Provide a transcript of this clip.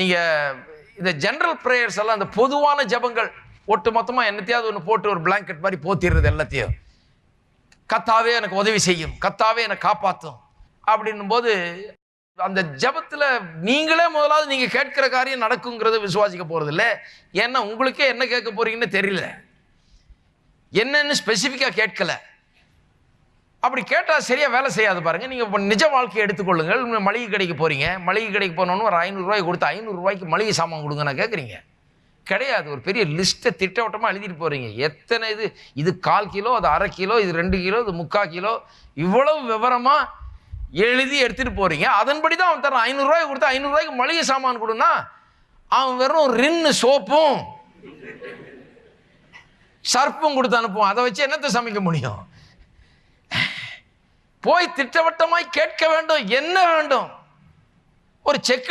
நீங்கள் இந்த general prayers எல்லாம் இந்த பொதுவான ஜெபங்கள் ஒட்டு மொத்தமாக என்னத்தையாவது ஒன்று போட்டு ஒரு பிளாங்கெட் மாதிரி போத்திடுறது எல்லாத்தையும். கத்தாவே எனக்கு உதவி செய்யும் கத்தாவே என்னை காப்பாற்றும் அப்படின்னும் போது அந்த ஜெபத்தில் நீங்களே முதலாவது நீங்கள் கேட்கிற காரியம் நடக்குங்கிறத விசுவாசிக்க போகிறது இல்லை ஏன்னா உங்களுக்கே என்ன கேட்க போறீங்கன்னு தெரியல. என்னன்னு ஸ்பெசிஃபிக்காக கேட்கலை. அப்படி கேட்டால் சரியாக வேலை செய்யாது பாருங்கள் நீங்கள் இப்போ நிஜ வாழ்க்கையை எடுத்துக்கொள்ளுங்கள். மளிகை கடைக்கு போகிறீங்க மளிகை கடைக்கு போனோன்னு ஒரு ஐநூறுரூவாய் கொடுத்து ஐநூறுரூவாய்க்கு மளிகை சாமான் கொடுங்க நான் கேட்குறீங்க கிடையாது. ஒரு பெரிய லிஸ்ட்டை திட்டவட்டமாக எழுதிட்டு போகிறீங்க எத்தனை இது? இது கால் கிலோ அது அரை கிலோ இது ரெண்டு கிலோ இது முக்கால் கிலோ. இவ்வளவு விவரமாக எழுதி எடுத்துகிட்டு போகிறீங்க அதன்படி தான் அவன் தரான் ஐநூறுரூவாய் கொடுத்து ஐநூறுரூவாய்க்கு மளிகை சாமான் கொடுன்னா அவன் வெறும் ரின்னு சோப்பும் சர்ப்பும் கொடுத்து அனுப்புவான். அதை வச்சு என்னத்தை சமைக்க முடியும்? போய் திட்டவட்டமாய் கேட்க வேண்டும். என்ன வேண்டும்? ஒரு செக்